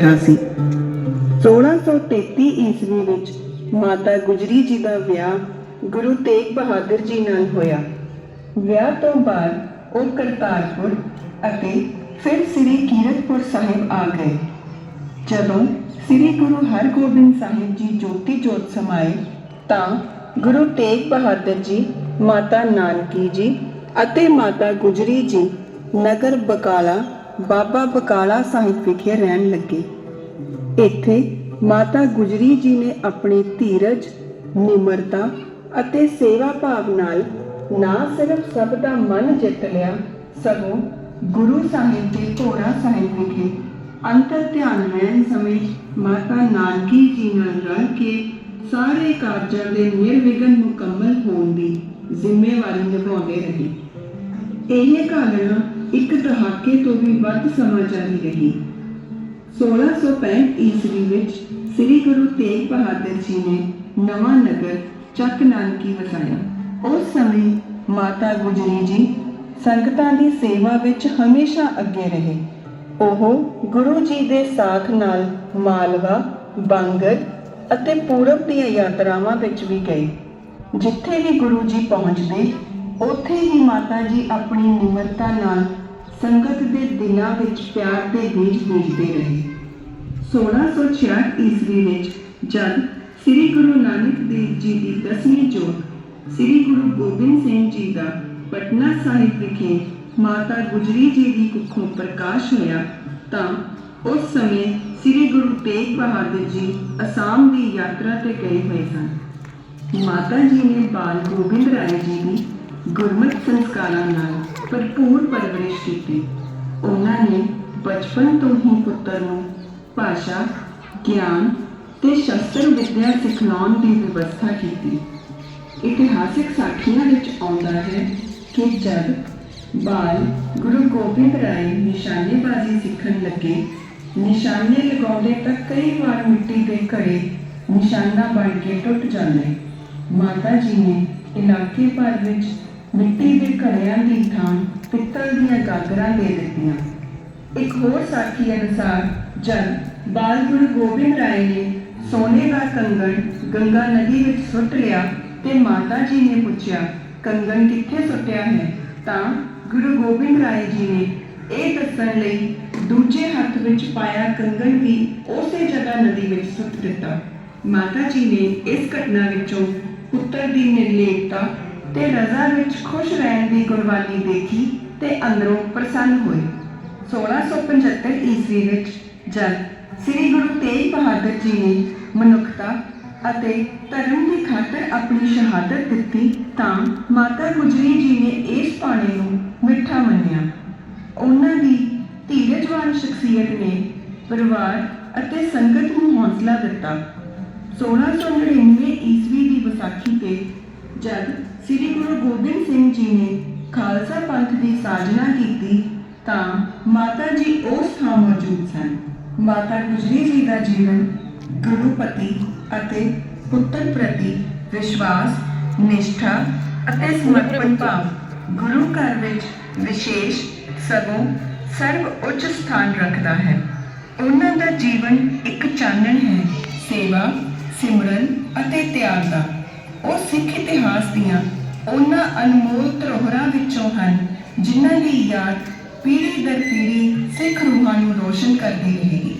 ਰਿਹਾ ਸੀ। 1633 ਈਸਵੀ ਵਿੱਚ ਮਾਤਾ ਗੁਜਰੀ ਜੀ ਦਾ ਵਿਆਹ ਗੁਰੂ ਤੇਗ ਬਹਾਦਰ ਜੀ ਨਾਲ ਹੋਇਆ। ਵਿਆਹ ਤੋਂ ਬਾਅਦ ਉਹ ਕਰਤਾਰਪੁਰ ਅਤੇ ਫਿਰ ਸ੍ਰੀ ਕੀਰਤਪੁਰ ਸਾਹਿਬ ਆ ਗਏ। ਜਦੋਂ ਸ੍ਰੀ ਗੁਰੂ ਹਰਗੋਬਿੰਦ ਸਾਹਿਬ ਜੀ ਜੋਤੀ ਜੋਤ ਸਮਾਏ ਤਾਂ ਗੁਰੂ ਤੇਗ ਬਹਾਦਰ ਜੀ, ਮਾਤਾ ਨਾਨਕੀ ਜੀ ਅਤੇ ਮਾਤਾ ਗੁਜਰੀ ਜੀ ਨਗਰ ਬਕਾਲਾ ਬਾਬਾ ਬਕਾਲਾ ਸਾਹਿਬ ਵਿਖੇ ਰਹਿਣ ਲੱਗੇ। ਇੱਥੇ ਮਾਤਾ ਗੁਜਰੀ ਜੀ ਨੇ ਆਪਣੀ ਧੀਰਜ, ਨਿਮਰਤਾ ਅਤੇ ਸੇਵਾ ਭਾਵ ਨਾਲ ਨਾ ਸਿਰਫ ਸਭ ਦਾ ਮਨ ਜਿੱਤ ਲਿਆ, ਸਗੋਂ ਗੁਰੂ ਸਾਹਿਬ ਦੇ ਘੋੜਾ ਸਾਹਿਬ ਵਿਖੇ ਅੰਤਰ ਧਿਆਨ ਰਹਿਣ ਸਮੇਂ ਮਾਤਾ ਨਾਨਕੀ ਜੀ ਨਾਲ ਰਲ ਕੇ ਸਾਰੇ ਕਾਰਜਾਂ ਦੇ ਨਿਰਵਿਘਨ ਮੁਕੰਮਲ ਹੋਣ ਦੀ ਜ਼ਿੰਮੇਵਾਰੀ ਨਿਭਾਉਂਦੇ ਰਹੇ। ਇਹ ਘਾਲਣਾ ਇੱਕ ਦਹਾਕੇ ਤੋਂ ਵੀ ਵੱਧ ਸਮਾਂ ਜਾਰੀ ਰਹੀ। 1665 ਈਸਵੀ ਵਿੱਚ ਸ੍ਰੀ ਗੁਰੂ ਤੇਗ ਬਹਾਦਰ ਜੀ ਨੇ ਨਵਾਂ ਨਗਰ ਚੱਕ ਨਾਨਕੀ ਵਸਾਇਆ। ਉਸ ਸਮੇਂ ਮਾਤਾ ਗੁਜਰੀ ਜੀ ਸੰਗਤਾਂ ਦੀ ਸੇਵਾ ਵਿੱਚ ਹਮੇਸ਼ਾ ਅੱਗੇ ਰਹੇ। ਉਹ ਗੁਰੂ ਜੀ ਦੇ ਸਾਥ ਨਾਲ ਮਾਲਵਾ, ਬਾਂਗਰ ਅਤੇ ਪੂਰਬ ਦੀਆਂ ਯਾਤਰਾਵਾਂ ਵਿੱਚ ਵੀ ਗਏ, ਜਿੱਥੇ ਵੀ ਗੁਰੂ ਜੀ ਪਹੁੰਚਦੇ ਉੱਥੇ ਹੀ ਮਾਤਾ ਜੀ ਆਪਣੀ ਨਿਮਰਤਾ ਨਾਲ ਸੰਗਤ ਦੇ ਦਿਲਾਂ ਵਿੱਚ ਪਿਆਰ ਦੇ ਬੀਜ ਬੀਜਦੇ ਰਹੇ। 1666 ਈਸਵੀ ਵਿੱਚ ਜਦ ਸ੍ਰੀ ਗੁਰੂ ਨਾਨਕ ਦੇਵ ਜੀ ਦੀ ਦਸਵੀਂ ਜੋਤ ਸ੍ਰੀ ਗੁਰੂ ਗੋਬਿੰਦ ਸਿੰਘ ਜੀ ਦਾ ਪਟਨਾ ਸਾਹਿਬ ਵਿਖੇ ਮਾਤਾ ਗੁਜਰੀ ਜੀ ਦੀ ਕੁੱਖੋਂ ਪ੍ਰਕਾਸ਼ ਹੋਇਆ, ਤਾਂ ਉਸ ਸਮੇਂ ਸ੍ਰੀ ਗੁਰੂ ਤੇਗ ਬਹਾਦਰ ਜੀ ਅਸਾਮ ਦੀ ਯਾਤਰਾ ਤੇ ਗਏ ਹੋਏ ਸਨ। ਮਾਤਾ ਜੀ ਨੇ ਬਾਲ ਗੋਬਿੰਦ ਰਾਏ ਜੀ ਦੀ ਗੁਰਮਤ ਸੰਸਕਾਰਾਂ ਨਾਲ ਭਰਪੂਰ ਪਰਵਰਿਸ਼ ਕੀਤੀ। ਉਹਨਾਂ ਨੇ ਬਚਪਨ ਤੋਂ ਹੀ ਪੁੱਤਰ ਨੂੰ ਭਾਸ਼ਾ, ਗਿਆਨ ਤੇ ਸ਼ਸਤਰ ਵਿੱਦਿਆ ਸਿਖਾਉਣ ਦੀ ਵਿਵਸਥਾ ਕੀਤੀ। ਇਤਿਹਾਸਿਕ ਸਾਖੀਆਂ ਵਿੱਚ ਆਉਂਦਾ ਹੈ ਕਿ ਜਦ ਬਾਲ ਗੁਰੂ ਗੋਬਿੰਦ ਰਾਏ ਨਿਸ਼ਾਨੇਬਾਜ਼ੀ ਸਿੱਖਣ ਲੱਗੇ, ਨਿਸ਼ਾਨੇ ਲਗਾਉਂਦੇ ਤਾਂ ਕਈ ਵਾਰ ਮਿੱਟੀ ਦੇ ਘੜੇ ਨਿਸ਼ਾਨਾ ਬਣ ਕੇ ਟੁੱਟ ਜਾਂਦੇ। ਮਾਤਾ ਜੀ ਨੇ ਇਲਾਕੇ ਭਰ ਵਿੱਚ ਮਿੱਟੀ ਦੇ ਘੜਿਆਂ ਦੀ ਥਾਂ ਪਿੱਤਲ ਦੀਆਂ ਗਾਗਰਾਂ ਦੇ ਦਿੱਤੀਆਂ। ਇੱਕ ਹੋਰ ਸਾਖੀ ਅਨੁਸਾਰ ਜਦ ਬਾਲ ਗੁਰੂ ਗੋਬਿੰਦ ਰਾਏ ਨੇ ਸੋਨੇ ਦਾ ਕੰਗਣ ਗੰਗਾ ਨਦੀ ਵਿੱਚ ਸੁੱਟ ਲਿਆ ਤੇ ਮਾਤਾ ਜੀ ਨੇ ਪੁੱਛਿਆ, ਕੰਗਣ ਕਿੱਥੇ ਸੁੱਟਿਆ ਹੈ? ਤਾਂ ਗੁਰੂ ਗੋਬਿੰਦ ਰਾਏ ਜੀ ਨੇ ਇਹ ਦੱਸਣ ਲਈ ਦੂਜੇ ਹੱਥ ਵਿੱਚ ਪਾਇਆ ਕੰਗਣ ਵੀ ਉਸੇ ਜਗ੍ਹਾ ਨਦੀ ਵਿੱਚ ਸੁੱਟ ਦਿੱਤਾ। ਮਾਤਾ ਜੀ ਨੇ ਇਸ ਘਟਨਾ ਵਿੱਚੋਂ ਪੁੱਤਰ ਦੀ ਨਿਰਲੇਖਤਾ ਤੇ ਰਜ਼ਾ ਵਿੱਚ ਖੁਸ਼ ਰਹਿਣ ਦੀ ਗੁਰਬਾਣੀ ਦੇਖੀ ਤੇ ਅੰਦਰੋਂ ਪ੍ਰਸੰਨ ਹੋਏ। 1675 ਈਸਵੀ ਵਿੱਚ ਜਦ ਸ੍ਰੀ ਗੁਰੂ ਤੇਗ ਬਹਾਦਰ ਜੀ ਨੇ ਮਨੁੱਖਤਾ ਅਤੇ ਧਰਮ ਦੀ ਖਾਤਰ ਆਪਣੀ ਸ਼ਹਾਦਤ ਦਿੱਤੀ ਤਾਂ ਮਾਤਾ ਗੁਜਰੀ ਜੀ ਨੇ ਇਸ ਪਾਣੇ ਨੂੰ ਮਿੱਠਾ ਮੰਨਿਆ। ਉਹਨਾਂ ਦੀ ਧੀਰਜਵਾਨ ਸ਼ਖਸੀਅਤ ਨੇ ਪਰਿਵਾਰ ਅਤੇ ਸੰਗਤ ਨੂੰ ਹੌਸਲਾ ਦਿੱਤਾ। 1699 ਈਸਵੀ ਦੀ ਵਿਸਾਖੀ ਤੇ ਜਦ ਸ੍ਰੀ ਗੁਰੂ ਗੋਬਿੰਦ ਸਿੰਘ ਜੀ ਨੇ ਖਾਲਸਾ ਪੰਥ ਦੀ ਸਾਜਨਾ ਕੀਤੀ ਤਾਂ ਮਾਤਾ ਜੀ ਉਸ ਥਾਂ ਮੌਜੂਦ ਸਨ। ਮਾਤਾ ਗੁਜਰੀ ਜੀ ਦਾ ਜੀਵਨ ਗੁਰੂਪਤੀ ਅਤੇ ਪੁੱਤਰ ਪ੍ਰਤੀ ਵਿਸ਼ਵਾਸ, ਨਿਸ਼ਠਾ ਅਤੇ ਸਮਰਪਣ ਭਾਵ ਗੁਰੂ ਘਰ ਵਿੱਚ ਵਿਸ਼ੇਸ਼, ਸਗੋਂ ਸਰਵ ਉੱਚ ਸਥਾਨ ਰੱਖਦਾ ਹੈ। ਉਹਨਾਂ ਦਾ ਜੀਵਨ ਇੱਕ ਚਾਨਣ ਹੈ, ਸੇਵਾ, ਸਿਮਰਨ ਅਤੇ ਤਿਆਗ ਦਾ। ਉਹ ਸਿੱਖ ਇਤਿਹਾਸ ਦੀਆਂ ਉਹਨਾਂ ਅਨਮੋਲ ਧਰੋਹਰਾਂ ਵਿੱਚੋਂ ਹਨ, ਜਿਨ੍ਹਾਂ ਦੀ ਯਾਦ ਪੀੜ੍ਹੀ ਦਰ ਪੀੜ੍ਹੀ ਸਿੱਖ ਰੂਹਾਂ ਨੂੰ ਰੋਸ਼ਨ ਕਰਦੀ ਰਹੇਗੀ।